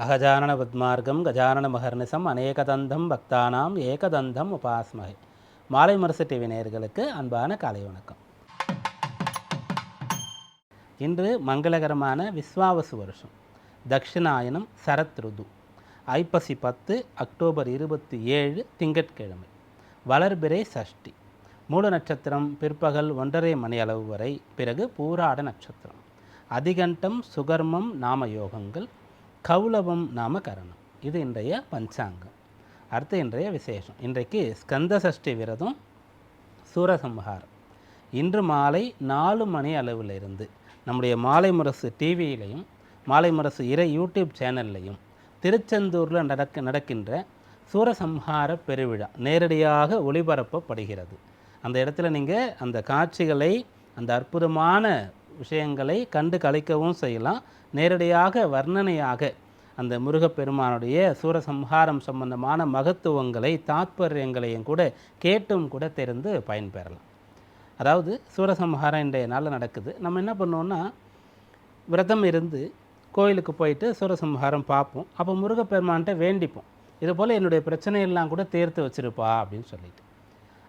அகஜானன பத்மார்க்கம் கஜானன மகர்நிசம் அநேகதந்தம் பக்தானாம் ஏகதந்தம் உபாஸ்மகை. மாலை முரசு டிவி நேயர்களுக்கு அன்பான காலை வணக்கம். இன்று மங்களகரமான விஸ்வாவசு வருஷம். தக்ஷிணாயனம் சரத் ருது. ஐப்பசி பத்து அக்டோபர் இருபத்தி ஏழு திங்கட்கிழமை. வளர்பிறை சஷ்டி. மூல நட்சத்திரம் பிற்பகல் ஒன்றரை மணி அளவு வரை பிறகு பூராட நட்சத்திரம். அதிகண்டம் சுகர்மம் நாம யோகங்கள் கௌலவம் நாம கரணம். இது இன்றைய பஞ்சாங்கம். அடுத்து இன்றைய விசேஷம். இன்றைக்கு ஸ்கந்த சஷ்டி விரதம் சூரசம்ஹாரம். இன்று மாலை நாலு மணி அளவில் இருந்து நம்முடைய மாலை முரசு டிவியிலையும் மாலை முரசு இறை யூடியூப் சேனல்லையும் திருச்செந்தூரில் நடக்க நடக்கின்ற சூரசம்ஹார பெருவிழா நேரடியாக ஒளிபரப்பப்படுகிறது. அந்த இடத்துல நீங்கள் அந்த காட்சிகளை அந்த அற்புதமான விஷயங்களை கண்டு கலைக்கவும் செய்யலாம். நேரடியாக வர்ணனையாக அந்த முருகப்பெருமானுடைய சூரசம்ஹாரம் சம்பந்தமான மகத்துவங்களை தாத்பரியங்களையும் கூட கேட்டும் கூட தெரிந்து பயன்பெறலாம். அதாவது சூரசம்ஹாரம் இன்றைய நாளில் நடக்குது. நம்ம என்ன பண்ணுவோம்னா விரதம் இருந்து கோயிலுக்கு போயிட்டு சூரசம்ஹாரம் பார்ப்போம். அப்போ முருகப்பெருமான்கிட்ட வேண்டிப்போம். இது போல் என்னுடைய பிரச்சனையெல்லாம் கூட தேர்த்து வச்சிருப்பா அப்படின்னு சொல்லிட்டு.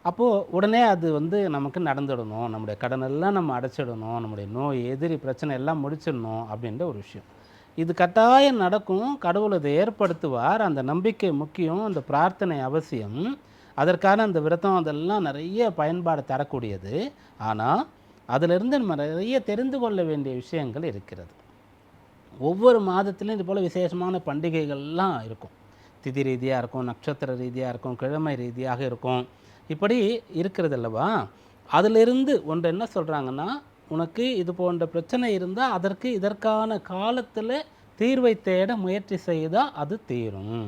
அப்போது உடனே அது வந்து நமக்கு நடந்துடணும். நம்முடைய கடனெல்லாம் நம்ம அடைச்சிடணும். நம்முடைய நோய் எதிரி பிரச்சனை எல்லாம் முடிச்சிடணும் அப்படின்ற ஒரு விஷயம். இது கட்டாயம் நடக்கும். கடவுள் அதை ஏற்படுத்துவார். அந்த நம்பிக்கை முக்கியம். அந்த பிரார்த்தனை அவசியம். அதற்கான அந்த விரதம் அதெல்லாம் நிறைய பயன்பாடு தரக்கூடியது. ஆனால் அதிலிருந்து நம்ம நிறைய தெரிந்து கொள்ள வேண்டிய விஷயங்கள் இருக்கிறது. ஒவ்வொரு மாதத்துலையும் இது போல் விசேஷமான பண்டிகைகள்லாம் இருக்கும். திதி ரீதியாக இருக்கும் நட்சத்திர ரீதியாக இருக்கும் கிழமை ரீதியாக இருக்கும். இப்படி இருக்கிறது அல்லவா அதிலிருந்து ஒன்று என்ன சொல்கிறாங்கன்னா உனக்கு இது போன்ற பிரச்சனை இருந்தால் அதற்கு இதற்கான காலத்தில் தீர்வை தேட முயற்சி செய்தால் அது தீரும்.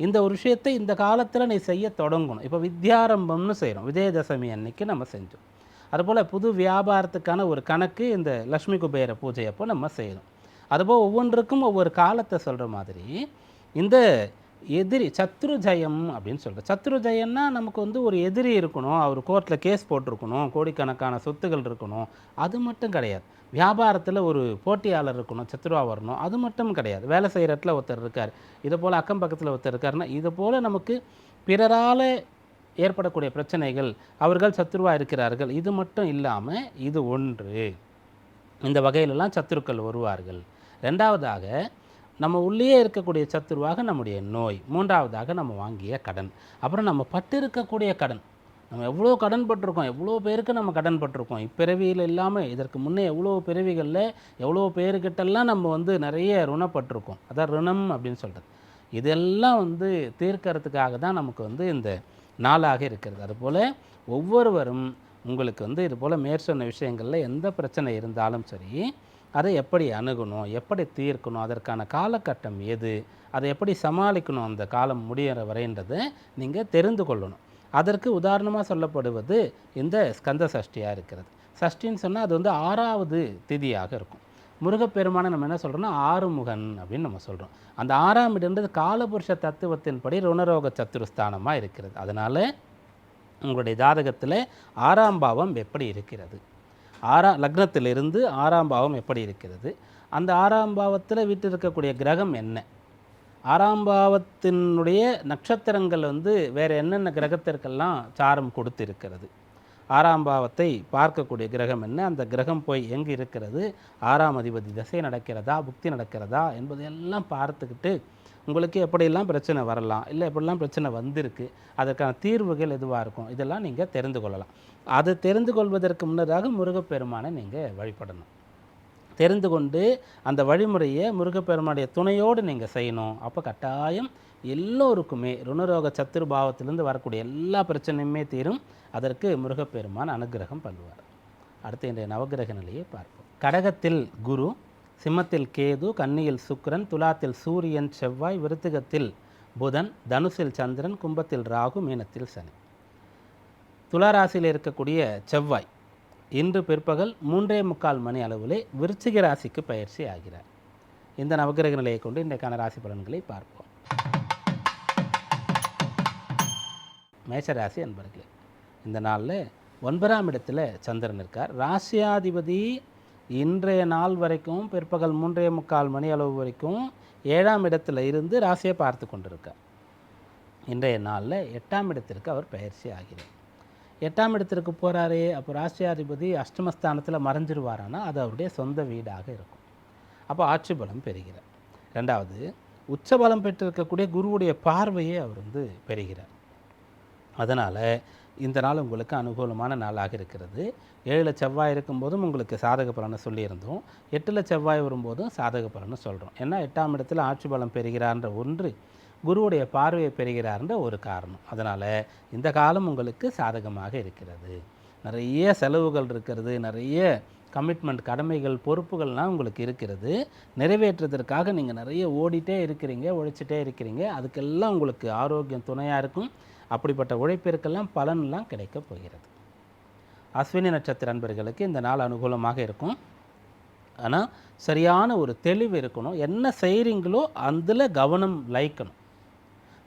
இந்த ஒரு விஷயத்தை இந்த காலத்தில் நீ செய்ய தொடங்கணும். இப்போ வித்யாரம்பம்னு செய்கிறோம் விஜயதசமி அன்னைக்கு நம்ம செஞ்சோம். அதுபோல் புது வியாபாரத்துக்கான ஒரு கணக்கு இந்த லக்ஷ்மி குபேர பூஜை அப்போ நம்ம செய்கிறோம் அதுபோல் ஒவ்வொன்றுக்கும் ஒவ்வொரு காலத்தை சொல்கிற மாதிரி இந்த எதிரி சத்ரு ஜெயம் அப்படின்னு சொல்கிறேன் சத்ருஜயம்னா நமக்கு வந்து ஒரு எதிரி இருக்கணும். அவர் கோர்ட்டில் கேஸ் போட்டிருக்கணும். கோடிக்கணக்கான சொத்துகள் இருக்கணும். அது மட்டும் கிடையாது. வியாபாரத்தில் ஒரு போட்டியாளர் இருக்கணும் சத்ருவா வரணும். அது மட்டும் கிடையாது. வேலை செய்கிற இடத்துல ஒருத்தர் இருக்கார். இதை போல் அக்கம் பக்கத்தில் ஒருத்தர் இருக்காருன்னா இது போல் நமக்கு பிறரால் ஏற்படக்கூடிய பிரச்சனைகள் அவர்கள் சத்ருவா இருக்கிறார்கள். இது மட்டும் இல்லாமல் இது ஒன்று. இந்த வகையிலெல்லாம் சத்துருக்கள் வருவார்கள். ரெண்டாவதாக நம்ம உள்ளேயே இருக்கக்கூடிய சத்துருவாக நம்முடைய நோய் மூன்றாவதாக நம்ம வாங்கிய கடன். அப்புறம் நம்ம பட்டு இருக்கக்கூடிய கடன். நம்ம எவ்வளோ கடன் பட்டிருக்கோம் எவ்வளோ பேருக்கு நம்ம கடன் பட்டிருக்கோம்? இப்பிறவியில் இல்லாமல் இதற்கு முன்னே எவ்வளோ பிறவிகளில் எவ்வளோ பேருக்கிட்டெல்லாம் நம்ம வந்து நிறைய ருணப்பட்டிருக்கோம். அதான் ருணம் அப்படின்னு சொல்கிறது இதெல்லாம் வந்து தீர்க்கறதுக்காக தான் நமக்கு வந்து இந்த நாளாக இருக்கிறது. அதுபோல் ஒவ்வொருவரும் உங்களுக்கு வந்து இது போல் மேற்சொன்ன விஷயங்களில் எந்த பிரச்சனை இருந்தாலும் சரி அதை எப்படி அணுகணும் எப்படி தீர்க்கணும் அதற்கான காலகட்டம் எது அதை எப்படி சமாளிக்கணும் அந்த காலம் முடிகிற வரைன்றதை நீங்கள் தெரிந்து கொள்ளணும். அதற்கு உதாரணமாக சொல்லப்படுவது இந்த ஸ்கந்த சஷ்டியாக இருக்கிறது. சஷ்டின்னு சொன்னால் அது வந்து ஆறாவது திதியாக இருக்கும். முருகப்பெருமானை நம்ம என்ன சொல்கிறோம்னா ஆறுமுகன் அப்படின்னு நம்ம சொல்கிறோம் அந்த ஆறாம் இடன்றது காலபுருஷ தத்துவத்தின்படி ருணரோக சத்துருஸ்தானமாக இருக்கிறது. அதனால் உங்களுடைய ஜாதகத்தில் ஆறாம் பாவம் எப்படி இருக்கிறது? ஆறாம் லக்னத்திலிருந்து ஆறாம் பாவம் எப்படி இருக்கிறது? அந்த ஆறாம் பாவத்தில் வீட்டில் இருக்கக்கூடிய கிரகம் என்ன? ஆறாம் பாவத்தினுடைய நட்சத்திரங்கள் வந்து வேறு என்னென்ன கிரகத்திற்கெல்லாம் சாரம் கொடுத்து இருக்கிறது ஆறாம் பாவத்தை பார்க்கக்கூடிய கிரகம் என்ன? அந்த கிரகம் போய் எங்கே இருக்கிறது? ஆறாம் அதிபதி திசை நடக்கிறதா? புக்தி நடக்கிறதா? என்பதையெல்லாம் பார்த்துக்கிட்டு உங்களுக்கு எப்படியெல்லாம் பிரச்சனை வரலாம் இல்லை எப்படிலாம் பிரச்சனை வந்திருக்கு அதற்கான தீர்வுகள் எதுவாக இருக்கும் இதெல்லாம் நீங்கள் தெரிந்து கொள்ளலாம். அது தெரிந்து கொள்வதற்கு முன்னதாக முருகப்பெருமானை நீங்கள் வழிபடணும். தெரிந்து கொண்டு அந்த வழிமுறையை முருகப்பெருமானுடைய துணையோடு நீங்கள் செய்யணும். அப்போ கட்டாயம் எல்லோருக்குமே ருணரோக சத்துருபாவத்திலிருந்து வரக்கூடிய எல்லா பிரச்சனையுமே தீரும். அதற்கு முருகப்பெருமான் அனுகிரகம் பண்ணுவார். அடுத்து இன்றைய நவகிரக நிலையை பார்ப்போம். கடகத்தில் குரு சிம்மத்தில் கேது கன்னியில் சுக்கிரன் துலாத்தில் சூரியன் செவ்வாய் விருத்திகத்தில் புதன் தனுசில் சந்திரன் கும்பத்தில் ராகு மீனத்தில் சனி. துளாராசியில் இருக்கக்கூடிய செவ்வாய் இன்று பிற்பகல் மூன்றே முக்கால் மணி அளவிலே விருச்சிக ராசிக்கு பயிற்சி ஆகிறார். இந்த நவகிரக நிலையை கொண்டு இன்றைக்கான ராசி பலன்களை பார்ப்போம். மேஷராசி அன்பர்களே இந்த நாளில் ஒன்பதாம் இடத்துல சந்திரன் இருக்கார். ராசியாதிபதி இன்றைய நாள் வரைக்கும் பிற்பகல் மூன்றே முக்கால் மணி அளவு வரைக்கும் ஏழாம் இடத்துல இருந்து ராசியை பார்த்து கொண்டிருக்கார். இன்றைய நாளில் எட்டாம் இடத்திற்கு அவர் பயிற்சி ஆகிறார். எட்டாம் இடத்திற்கு போகிறாரே அப்போ ராசியாதிபதி அஷ்டமஸ்தானத்தில் மறைஞ்சிருவாரானா அது அவருடைய சொந்த வீடாக இருக்கும். அப்போ ஆட்சி பலம் பெறுகிறார். ரெண்டாவது உச்சபலம் பெற்றிருக்கக்கூடிய குருவுடைய பார்வையை அவர் வந்து பெறுகிறார். அதனால் இந்த நாள் உங்களுக்கு அனுகூலமான நாளாக இருக்கிறது. ஏழில் செவ்வாய் இருக்கும்போதும் உங்களுக்கு சாதக பலனை சொல்லியிருந்தோம். எட்டில் செவ்வாய் வரும்போதும் சாதக பலனை சொல்கிறோம் ஏன்னா எட்டாம் இடத்தில் ஆட்சி பலம் பெறுகிறார்ன்ற ஒன்று குருவுடைய பார்வையை பெறுகிறார்ன்ற ஒரு காரணம். அதனால் இந்த காலம் உங்களுக்கு சாதகமாக இருக்கிறது. நிறைய செலவுகள் இருக்கிறது நிறைய கமிட்மெண்ட் கடமைகள் பொறுப்புகள்லாம் உங்களுக்கு இருக்கிறது. நிறைவேற்றுறதற்காக நீங்கள் நிறைய ஓடிட்டே இருக்கிறீங்க உழைச்சிட்டே இருக்கிறீங்க. அதுக்கெல்லாம் உங்களுக்கு ஆரோக்கியம் துணையாக இருக்கும். அப்படிப்பட்ட உழைப்பிற்கெல்லாம் பலன்லாம் கிடைக்கப் போகிறது. அஸ்வினி நட்சத்திர அன்பர்களுக்கு இந்த நாள் அனுகூலமாக இருக்கும். ஆனால் சரியான ஒரு தெளிவு இருக்கணும். என்ன செய்கிறீங்களோ அதில் கவனம் லைக்கணும்.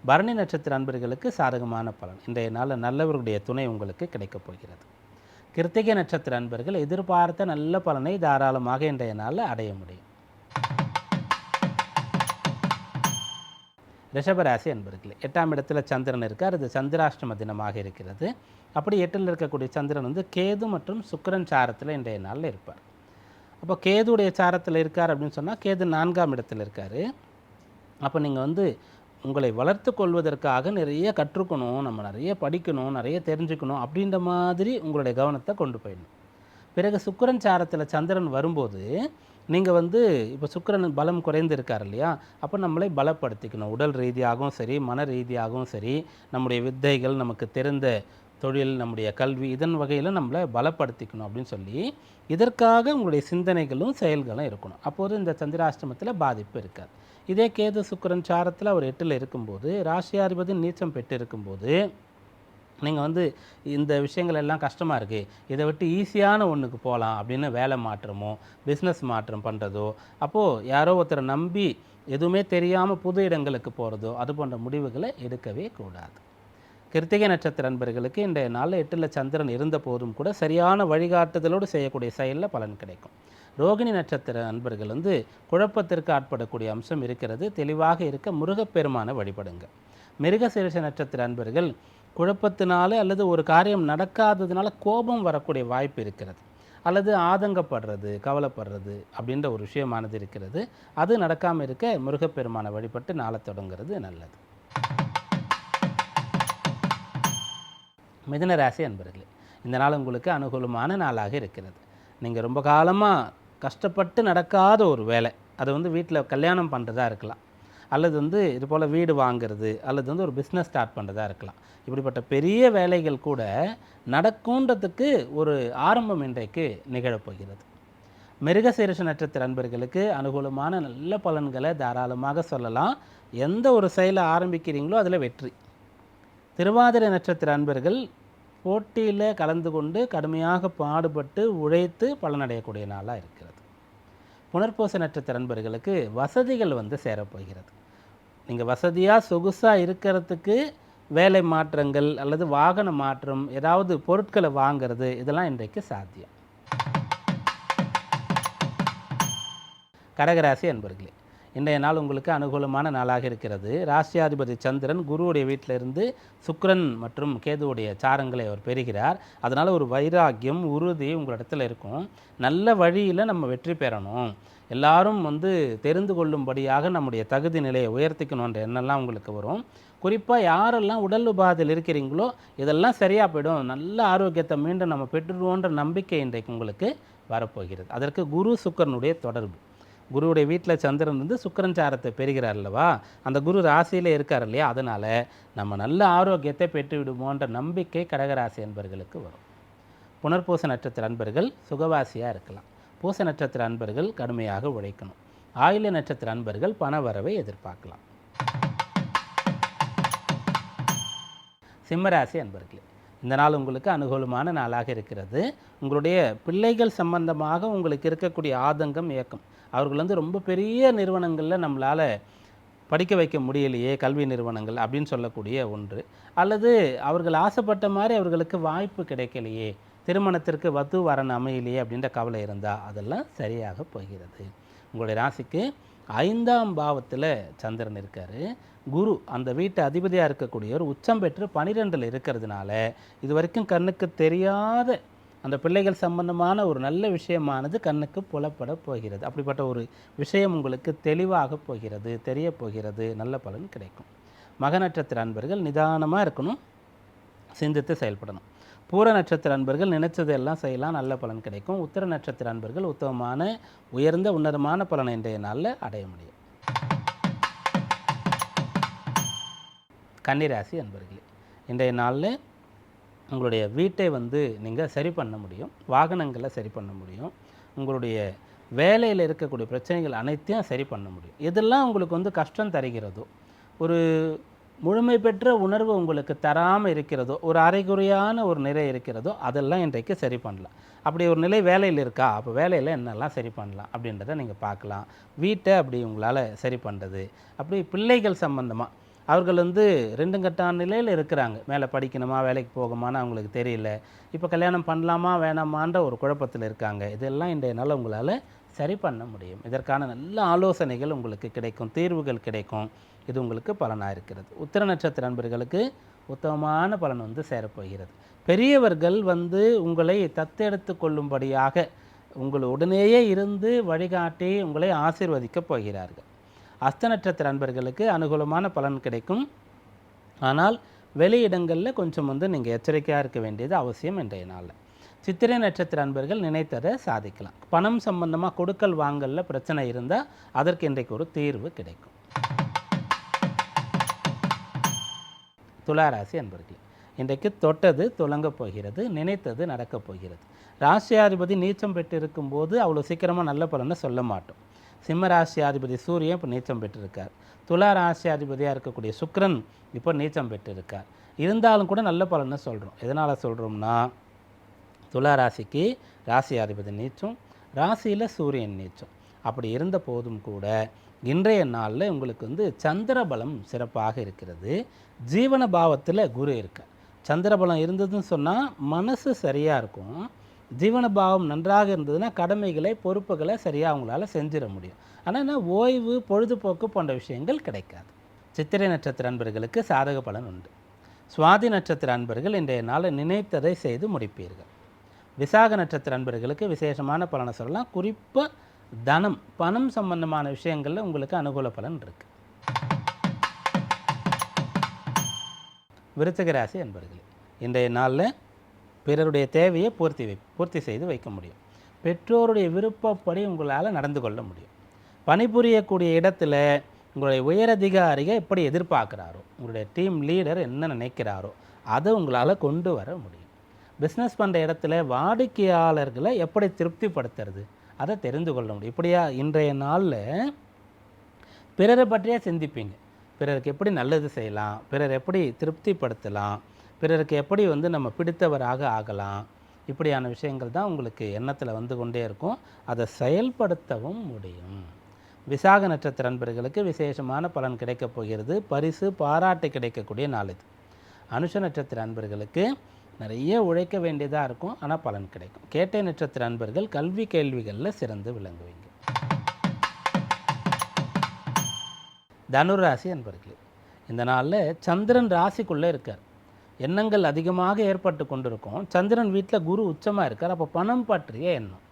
பரணி நட்சத்திர அன்பர்களுக்கு சாதகமான பலன். இன்றைய நாளில் நல்லவர்களுடைய துணை உங்களுக்கு கிடைக்கப் போகிறது. கிருத்திகை நட்சத்திர அன்பர்கள் எதிர்பார்த்த நல்ல பலனை தாராளமாக இன்றைய நாளில் அடைய முடியும். ரிஷபராசி அன்பர்களே எட்டாம் இடத்துல சந்திரன் இருக்கார். அது சந்திராஷ்டம தினமாக இருக்கிறது. அப்படி எட்டில் இருக்கக்கூடிய சந்திரன் வந்து கேது மற்றும் சுக்கரன் சாரத்தில் இன்றைய நாளில் இருப்பார். அப்போ கேதுடைய சாரத்தில் இருக்கார் அப்படின்னு சொன்னால் கேது நான்காம் இடத்தில் இருக்கார். அப்போ நீங்கள் வந்து உங்களை வளர்த்து கொள்வதற்காக நிறைய கற்றுக்கணும் நம்ம நிறைய படிக்கணும் நிறைய தெரிஞ்சுக்கணும் அப்படின்ற மாதிரி உங்களுடைய கவனத்தை கொண்டு போயிடணும். பிறகு சுக்கரன் சாரத்தில் சந்திரன் வரும்போது நீங்கள் வந்து இப்போ சுக்கிரன் பலம் குறைந்து இருக்கார் இல்லையா அப்போ நம்மளை பலப்படுத்திக்கணும். உடல் ரீதியாகவும் சரி மன ரீதியாகவும் சரி நம்முடைய வித்தைகள் நமக்கு தெரிந்த தொழில் நம்முடைய கல்வி இதன் வகையில் நம்மளை பலப்படுத்திக்கணும் அப்படின்னு சொல்லி இதற்காக உங்களுடைய சிந்தனைகளும் செயல்களும் இருக்கணும். அப்போது இந்த சந்திராஷ்டமத்தில் பாதிப்பு இருக்காது. இதே கேது சுக்கிரன் சாரத்தில் அவர் எட்டில் இருக்கும்போது ராசியாதிபதி நீச்சம் பெற்று இருக்கும்போது நீங்கள் வந்து இந்த விஷயங்கள் எல்லாம் கஷ்டமாக இருக்குது இதை விட்டு ஈஸியான ஒன்றுக்கு போகலாம் அப்படின்னு வேலை மாற்றமோ பிஸ்னஸ் மாற்றம் பண்ணுறதோ அப்போது யாரோ ஒருத்தரை நம்பி எதுவுமே தெரியாமல் புது இடங்களுக்கு போகிறதோ அது போன்ற முடிவுகளை எடுக்கவே கூடாது. கிருத்திகை நட்சத்திர அன்பர்களுக்கு இன்றைய நாளில் எட்டில் சந்திரன் இருந்த போதும் கூட சரியான வழிகாட்டுதலோடு செய்யக்கூடிய செயலில் பலன் கிடைக்கும். ரோகிணி நட்சத்திர அன்பர்கள் வந்து குழப்பத்திற்கு ஆட்படக்கூடிய அம்சம் இருக்கிறது. தெளிவாக இருக்க முருகப்பெருமான வழிபடுங்க. மிருகசீரிஷ நட்சத்திர அன்பர்கள் குழப்பத்தினால அல்லது ஒரு காரியம் நடக்காததுனால கோபம் வரக்கூடிய வாய்ப்பு இருக்கிறது. அல்லது ஆதங்கப்படுறது கவலைப்படுறது அப்படின்ற ஒரு விஷயமானது இருக்கிறது. அது நடக்காமல் இருக்க முருகப்பெருமானை வழிபட்டு நாளை தொடங்குறது நல்லது. மிதுன ராசி அன்பர்களே இந்த நாள் உங்களுக்கு அனுகூலமான நாளாக இருக்கிறது. நீங்கள் ரொம்ப காலமாக கஷ்டப்பட்டு நடக்காத ஒரு வேலை. அது வந்து வீட்டில் கல்யாணம் பண்ணுறதா இருக்கலாம். அல்லது வந்து இது போல் வீடு வாங்குறது அல்லது வந்து ஒரு பிஸ்னஸ் ஸ்டார்ட் பண்ணுறதா இருக்கலாம். இப்படிப்பட்ட பெரிய வேலைகள் கூட நடக்குன்றதுக்கு ஒரு ஆரம்பம் இன்றைக்கு நிகழப்போகிறது மிருகசீரிஷ நட்சத்திர அன்பர்களுக்கு அனுகூலமான நல்ல பலன்களை தாராளமாக சொல்லலாம். எந்த ஒரு செயலை ஆரம்பிக்கிறீங்களோ அதில் வெற்றி. திருவாதிரை நட்சத்திர அன்பர்கள் போட்டியில் கலந்து கொண்டு கடுமையாக பாடுபட்டு உழைத்து பலனடையக்கூடிய நாளாக இருக்கிறது. புனர்பூச நட்சத்திர அன்பர்களுக்கு வசதிகள் வந்து சேரப்போகிறது நீங்கள் வசதியாக சொகுசாக இருக்கிறதுக்கு வேலை மாற்றங்கள் அல்லது வாகன மாற்றம் ஏதாவது பொருட்களை வாங்கிறது இதெல்லாம் இன்றைக்கு சாத்தியம். கடகராசி அன்பர்களே இன்றைய நாள் உங்களுக்கு அனுகூலமான நாளாக இருக்கிறது. ராசியாதிபதி சந்திரன் குருவுடைய வீட்டில் இருந்து மற்றும் கேதுவுடைய சாரங்களை அவர் பெறுகிறார். அதனால் ஒரு வைராக்கியம் உறுதி உங்களிடத்துல இருக்கும். நல்ல வழியில் நம்ம வெற்றி பெறணும். எல்லாரும் வந்து தெரிந்து கொள்ளும்படியாக நம்முடைய தகுதி நிலையை உயர்த்திக்கணுன்ற எண்ணெல்லாம் உங்களுக்கு வரும். குறிப்பாக யாரெல்லாம் உடல் உபாதையில் இருக்கிறீங்களோ இதெல்லாம் சரியாக போயிடும். நல்ல ஆரோக்கியத்தை மீண்டும் நம்ம பெற்றுடுவோன்ற நம்பிக்கை இன்றைக்கு உங்களுக்கு வரப்போகிறது. அதற்கு குரு சுக்கரனுடைய தொடர்பு. குருவுடைய வீட்டில் சந்திரன் வந்து சுக்கிரன் சாரத்தை பெறுகிறார் அல்லவா? அந்த குரு ராசியில் இருக்கார் இல்லையா? அதனால் நம்ம நல்ல ஆரோக்கியத்தை பெற்றுவிடுமோன்ற நம்பிக்கை கடகராசி அன்பர்களுக்கு வரும். புனர்பூச நட்சத்திர அன்பர்கள் சுகவாசியாக இருக்கலாம். பூச நட்சத்திர அன்பர்கள் கடுமையாக உழைக்கணும். ஆயில நட்சத்திர அன்பர்கள் பண வரவை எதிர்பார்க்கலாம். சிம்மராசி அன்பர்களே இந்த நாள் உங்களுக்கு அனுகூலமான நாளாக இருக்கிறது. உங்களுடைய பிள்ளைகள் சம்பந்தமாக உங்களுக்கு இருக்கக்கூடிய ஆதங்கம் இயக்கம் அவர்கள் வந்து ரொம்ப பெரிய நிறுவனங்களில் நம்மளால் படிக்க வைக்க முடியலையே கல்வி நிறுவனங்கள் அப்படின்னு சொல்லக்கூடிய ஒன்று. அல்லது அவர்கள் ஆசைப்பட்ட மாதிரி அவர்களுக்கு வாய்ப்பு கிடைக்கலையே திருமணத்திற்கு வது வரன் அமையிலேயே அப்படின்ற கவலை இருந்தால் அதெல்லாம் சரியாக போகிறது. உங்களுடைய ராசிக்கு ஐந்தாம் பாவத்தில் சந்திரன் இருக்கார். குரு அந்த வீட்டு அதிபதியாக இருக்கக்கூடியவர் உச்சம் பெற்று பனிரெண்டில் இருக்கிறதுனால இது வரைக்கும் கண்ணுக்கு தெரியாத அந்த பிள்ளைகள் சம்பந்தமான ஒரு நல்ல விஷயமானது கண்ணுக்கு புலப்பட போகிறது. அப்படிப்பட்ட ஒரு விஷயம் உங்களுக்கு தெளிவாக போகிறது தெரிய போகிறது. நல்ல பலன் கிடைக்கும். மக நட்சத்திர அன்பர்கள் நிதானமாக இருக்கணும். சிந்தித்து செயல்படணும். பூர நட்சத்திர அன்பர்கள் நினைச்சதெல்லாம் செய்யலாம். நல்ல பலன் கிடைக்கும். உத்தர நட்சத்திர அன்பர்கள் உத்தமமான உயர்ந்த உன்னதமான பலனை இன்றைய நாளில் அடைய முடியும். கன்னிராசி அன்பர்களே இன்றைய நாளில் உங்களுடைய வீட்டை வந்து நீங்கள் சரி பண்ண முடியும். வாகனங்களை சரி பண்ண முடியும். உங்களுடைய வேலையில் இருக்கக்கூடிய பிரச்சனைகள் அனைத்தையும் சரி பண்ண முடியும். இதெல்லாம் உங்களுக்கு வந்து கஷ்டம் தருகிறதோ ஒரு முழுமை பெற்ற உணர்வு உங்களுக்கு தராமல் இருக்கிறதோ ஒரு அரைகுறையான ஒரு நிலை இருக்கிறதோ அதெல்லாம் இன்றைக்கு சரி பண்ணலாம். அப்படி ஒரு நிலை வேலையில் இருக்கா? அப்போ வேலையில் என்னெல்லாம் சரி பண்ணலாம் அப்படின்றத நீங்கள் பார்க்கலாம். வீட்டை அப்படி உங்களால் சரி பண்ணுறது அப்படி பிள்ளைகள் சம்பந்தமாக அவர்கள் வந்து ரெண்டும் கட்டான நிலையில் இருக்கிறாங்க. மேலே படிக்கணுமா வேலைக்கு போகுமான்னு அவங்களுக்கு தெரியல. இப்போ கல்யாணம் பண்ணலாமா வேணாமான்ற ஒரு குழப்பத்தில் இருக்காங்க. இதெல்லாம் இன்றைய நாள் உங்களால் சரி பண்ண முடியும். இதற்கான நல்ல ஆலோசனைகள் உங்களுக்கு கிடைக்கும் தீர்வுகள் கிடைக்கும். இது உங்களுக்கு பலனாக இருக்கிறது. உத்திர நட்சத்திர நண்பர்களுக்கு உத்தமமான பலன் வந்து சேரப்போகிறது. பெரியவர்கள் வந்து உங்களை தத்தெடுத்து கொள்ளும்படியாக உங்கள் உடனேயே இருந்து வழிகாட்டி உங்களை ஆசீர்வதிக்கப் போகிறார்கள். அஸ்த நட்சத்திர அன்பர்களுக்கு அனுகூலமான பலன் கிடைக்கும். ஆனால் வெளியிடங்களில் கொஞ்சம் வந்து நீங்கள் எச்சரிக்கையாக இருக்க வேண்டியது அவசியம் இன்றைய நாளில். சித்திரை நட்சத்திர அன்பர்கள் நினைத்ததை சாதிக்கலாம். பணம் சம்பந்தமாக கொடுக்கல் வாங்கலில் பிரச்சனை இருந்தால் அதற்கு இன்றைக்கு ஒரு தீர்வு கிடைக்கும். துளாராசி அன்பர்களே இன்றைக்கு தொட்டது துலங்கப் போகிறது நினைத்தது நடக்கப் போகிறது. ராசியாதிபதி நீச்சம் பெற்று இருக்கும்போது அவ்வளோ சீக்கிரமாக நல்ல பலனை சொல்ல மாட்டோம். சிம்ம ராசியாதிபதி சூரியன் இப்போ நீச்சம் பெற்றிருக்கார். துலா ராசியாதிபதியாக இருக்கக்கூடிய சுக்ரன் இப்போ நீச்சம் பெற்றிருக்கார். இருந்தாலும் கூட நல்ல பலனை சொல்கிறோம் எதனால் சொல்கிறோம்னா துலா ராசிக்கு ராசியாதிபதி நீச்சம் ராசியில் சூரியன் நீச்சம். அப்படி இருந்த போதும் கூட இன்றைய நாளில் உங்களுக்கு வந்து சந்திரபலம் சிறப்பாக இருக்கிறது. ஜீவன பாவத்தில் குரு இருக்கார் சந்திரபலம் இருந்ததுன்னு சொன்னால் மனசு சரியாக இருக்கும். ஜீவன பாவம் நன்றாக இருந்ததுன்னா கடமைகளை பொறுப்புகளை சரியாக அவங்களால செஞ்சிட முடியும். ஆனால் என்ன ஓய்வு பொழுதுபோக்கு போன்ற விஷயங்கள் கிடைக்காது. சித்திரை நட்சத்திர அன்பர்களுக்கு சாதக பலன் உண்டு. சுவாதி நட்சத்திர அன்பர்கள் இன்றைய நாளை நினைத்ததை செய்து முடிப்பீர்கள். விசாக நட்சத்திர அன்பர்களுக்கு விசேஷமான பலனை சொல்லலாம். குறிப்பாக தனம் பணம் சம்பந்தமான விஷயங்களில் உங்களுக்கு அனுகூல பலன் இருக்குது ராசி அன்பர்களே இன்றைய நாளில் பிறருடைய தேவையை பூர்த்தி வை பூர்த்தி செய்து வைக்க முடியும். பெற்றோருடைய விருப்பப்படி உங்களால் நடந்து கொள்ள முடியும். பணிபுரியக்கூடிய இடத்துல உங்களுடைய உயரதிகாரிகள் எப்படி எதிர்பார்க்குறாரோ உங்களுடைய டீம் லீடர் என்ன நினைக்கிறாரோ அதை உங்களால் கொண்டு வர முடியும். பிஸ்னஸ் பண்ணுற இடத்துல வாடிக்கையாளர்களை எப்படி திருப்திப்படுத்துறது? அதை தெரிந்து கொள்ள முடியும். இப்படியா இன்றைய நாளில் பிறரை பற்றியே சிந்திப்பீங்க. பிறருக்கு எப்படி நல்லது செய்யலாம் பிறர் எப்படி திருப்திப்படுத்தலாம் பிறருக்கு எப்படி வந்து நம்ம பிடித்தவராக ஆகலாம் இப்படியான விஷயங்கள் தான் உங்களுக்கு எண்ணத்தில் வந்து கொண்டே இருக்கும். அதை செயல்படுத்தவும் முடியும். விசாக நட்சத்திர நண்பர்களுக்கு விசேஷமான பலன் கிடைக்கப் போகிறது. பரிசு பாராட்டு கிடைக்கக்கூடிய நாள் இது. அனுஷ நட்சத்திர அன்பர்களுக்கு நிறைய உழைக்க வேண்டியதாக இருக்கும் ஆனால் பலன் கிடைக்கும். கேட்டை நட்சத்திர அன்பர்கள் கல்வி கேள்விகளில் சிறந்து விளங்குவீங்க. தனுராசி அன்பர்களே இந்த நாளில் சந்திரன் ராசிக்குள்ளே இருக்கார். எண்ணங்கள் அதிகமாக ஏற்பட்டு கொண்டிருக்கும். சந்திரன் வீட்டில் குரு உச்சமாக இருக்கார். அப்போ பணம் பற்றிய எண்ணம்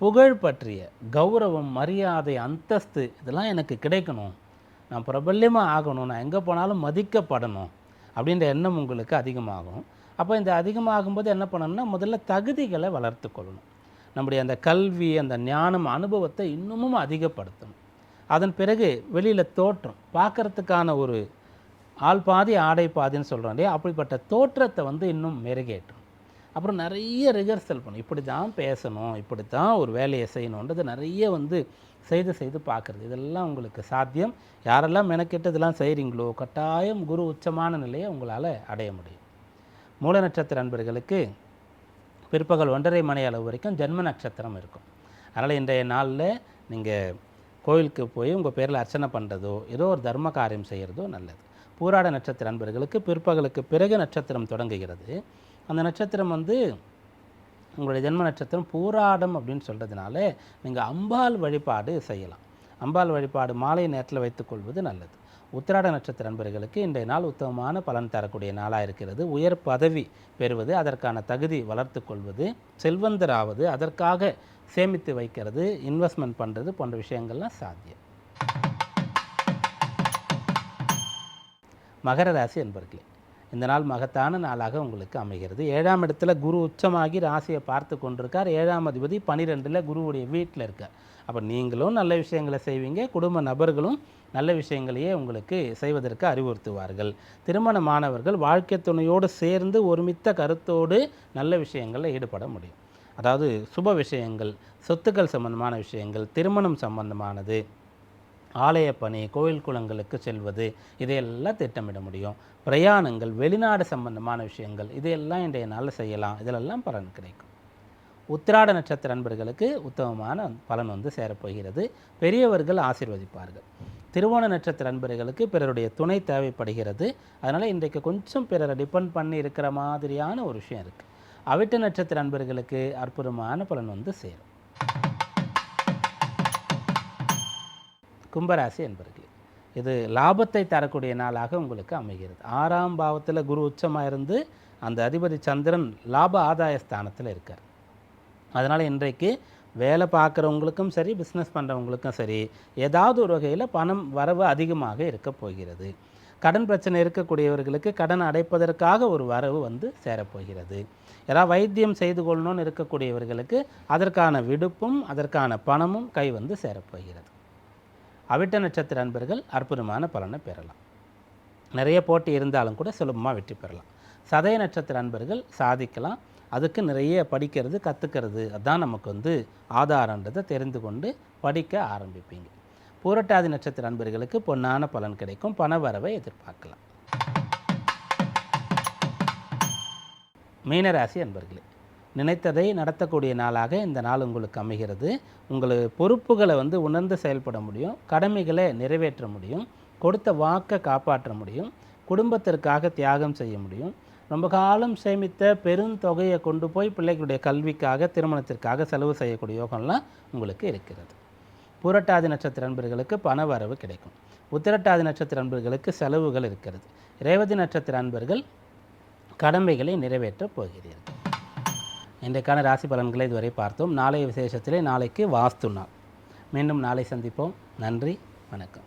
புகழ் பற்றிய கௌரவம் மரியாதை அந்தஸ்து இதெல்லாம் எனக்கு கிடைக்கணும். நான் பிரபல்யமாக ஆகணும். நான் எங்கே போனாலும் மதிக்கப்படணும். அப்படின்ற எண்ணம் உங்களுக்கு அதிகமாகும். அப்போ இந்த அதிகமாகும்போது என்ன பண்ணணும்னா முதல்ல தகுதிகளை வளர்த்து கொள்ளணும். நம்முடைய அந்த கல்வி அந்த ஞானம் அனுபவத்தை இன்னமும் அதிகப்படுத்தணும். அதன் பிறகு வெளியில் தோற்றம் பார்க்கறதுக்கான ஒரு ஆள் பாதி ஆடை பாதின்னு சொல்கிறோம் இல்லையா? அப்படிப்பட்ட தோற்றத்தை வந்து இன்னும் மெருகேற்றணும். அப்புறம் நிறைய ரிஹர்சல் பண்ணும் இப்படி தான் பேசணும் இப்படி தான் ஒரு வேலையை செய்யணுன்றது நிறைய வந்து செய்து செய்து பார்க்குறது. இதெல்லாம் உங்களுக்கு சாத்தியம். யாரெல்லாம் மெனக்கெட்டு இதெல்லாம் செய்கிறீங்களோ கட்டாயம் குரு உச்சமான நிலையை உங்களால் அடைய முடியும். மூல நட்சத்திர அன்பர்களுக்கு பிற்பகல் ஒன்றரை மணி அளவு வரைக்கும் ஜென்ம நட்சத்திரம் இருக்கும். அதனால் இன்றைய நாளில் நீங்கள் கோயிலுக்கு போய் உங்கள் பேரில் அர்ச்சனை பண்ணுறதோ ஏதோ ஒரு தர்ம காரியம் செய்கிறதோ நல்லது. பூராட நட்சத்திர அன்பர்களுக்கு பிற்பகலுக்கு பிறகு நட்சத்திரம் தொடங்குகிறது. அந்த நட்சத்திரம் வந்து உங்களுடைய ஜென்ம நட்சத்திரம் பூராடம் அப்படின்னு சொல்கிறதுனால நீங்கள் அம்பாள் வழிபாடு செய்யலாம். அம்பாள் வழிபாடு மாலை நேரத்தில் வைத்துக்கொள்வது நல்லது. உத்திராட நட்சத்திர நண்பர்களுக்கு இன்றைய நாள் உத்தமமான பலன் தரக்கூடிய நாளாக இருக்கிறது. உயர் பதவி பெறுவது அதற்கான தகுதி வளர்த்து கொள்வது செல்வந்தராவது அதற்காக சேமித்து வைக்கிறது இன்வெஸ்ட்மெண்ட் பண்ணுறது போன்ற விஷயங்கள்லாம் சாத்தியம். மகர ராசி என்பர்களே இந்த நாள் மகத்தான நாளாக உங்களுக்கு அமைகிறது. ஏழாம் இடத்துல குரு உச்சமாகி ராசியை பார்த்து கொண்டிருக்கார். ஏழாம் அதிபதி பனிரெண்டில் குருவுடைய வீட்டில் இருக்கார். அப்போ நீங்களும் நல்ல விஷயங்களை செய்வீங்க. குடும்ப நபர்களும் நல்ல விஷயங்களையே உங்களுக்கு செய்வதற்கு அறிவுறுத்துவார்கள். திருமணமானவர்கள் வாழ்க்கை துணையோடு சேர்ந்து ஒருமித்த கருத்தோடு நல்ல விஷயங்களில் ஈடுபட முடியும். அதாவது சுப விஷயங்கள் சொத்துக்கள் சம்பந்தமான விஷயங்கள் திருமணம் சம்பந்தமானது ஆலய பணி கோயில் குளங்களுக்கு செல்வது இதையெல்லாம் திட்டமிட முடியும். பிரயாணங்கள் வெளிநாடு சம்பந்தமான விஷயங்கள் இதையெல்லாம் இன்றைய நாளில் செய்யலாம். இதிலெல்லாம் பலன் கிடைக்கும். உத்திராட நட்சத்திர நண்பர்களுக்கு உத்தமமான பலன் வந்து சேரப்போகிறது. பெரியவர்கள் ஆசிர்வதிப்பார்கள். திருவோண நட்சத்திர நண்பர்களுக்கு பிறருடைய துணை தேவைப்படுகிறது. அதனால் இன்றைக்கு கொஞ்சம் பிறரை டிபெண்ட் பண்ணி இருக்கிற மாதிரியான ஒரு விஷயம் இருக்குது அவிட்ட நட்சத்திர நண்பர்களுக்கு அற்புதமான பலன் வந்து சேரும். கும்பராசி என்பர்களே இது லாபத்தை தரக்கூடிய நாளாக உங்களுக்கு அமைகிறது. ஆறாம் பாவத்தில் குரு உச்சமாக இருந்து அந்த அதிபதி சந்திரன் லாப ஆதாய ஸ்தானத்தில் இருக்கார். அதனால் இன்றைக்கு வேலை பார்க்குறவங்களுக்கும் சரி பிஸ்னஸ் பண்ணுறவங்களுக்கும் சரி ஏதாவது ஒரு வகையில் பணம் வரவு அதிகமாக இருக்க போகிறது. கடன் பிரச்சனை இருக்கக்கூடியவர்களுக்கு கடன் அடைப்பதற்காக ஒரு வரவு வந்து சேரப்போகிறது யாராவது வைத்தியம் செய்து கொள்ளணும்னு இருக்கக்கூடியவர்களுக்கு அதற்கான விடுப்பும் அதற்கான பணமும் கை வந்து சேரப்போகிறது அவிட்ட நட்சத்திர அன்பர்கள் அற்புதமான பலனை பெறலாம். நிறைய போட்டி இருந்தாலும் கூட சுலபமாக வெற்றி பெறலாம். சதய நட்சத்திர அன்பர்கள் சாதிக்கலாம். அதுக்கு நிறைய படிக்கிறது கற்றுக்கிறது அதுதான் நமக்கு வந்து ஆதாரன்றதை தெரிந்து கொண்டு படிக்க ஆரம்பிப்பீங்க. பூரட்டாதி நட்சத்திர அன்பர்களுக்கு பொன்னான பலன் கிடைக்கும். பண வரவை எதிர்பார்க்கலாம். மீனராசி அன்பர்களே நினைத்ததை நடத்தக்கூடிய நாளாக இந்த நாள் உங்களுக்கு அமைகிறது. உங்களை பொறுப்புகளை வந்து உணர்ந்து செயல்பட முடியும். கடமைகளை நிறைவேற்ற முடியும். கொடுத்த வாக்கை காப்பாற்ற முடியும். குடும்பத்திற்காக தியாகம் செய்ய முடியும். ரொம்ப காலம் சேமித்த பெருந்தொகையை கொண்டு போய் பிள்ளைகளுடைய கல்விக்காக திருமணத்திற்காக செலவு செய்யக்கூடிய யோகம்லாம் உங்களுக்கு இருக்கிறது. புரட்டாதி நட்சத்திர அன்பர்களுக்கு பண வரவு கிடைக்கும். உத்திரட்டாதி நட்சத்திர அன்பர்களுக்கு செலவுகள் இருக்கிறது. ரேவதி நட்சத்திர அன்பர்கள் கடமைகளை நிறைவேற்றப் போகிறீர்கள். இன்றைக்கான ராசி பலன்களை இதுவரை பார்த்தோம். நாளைய விசேஷத்திலே நாளைக்கு வாஸ்து நாள். மீண்டும் நாளை சந்திப்போம். நன்றி வணக்கம்.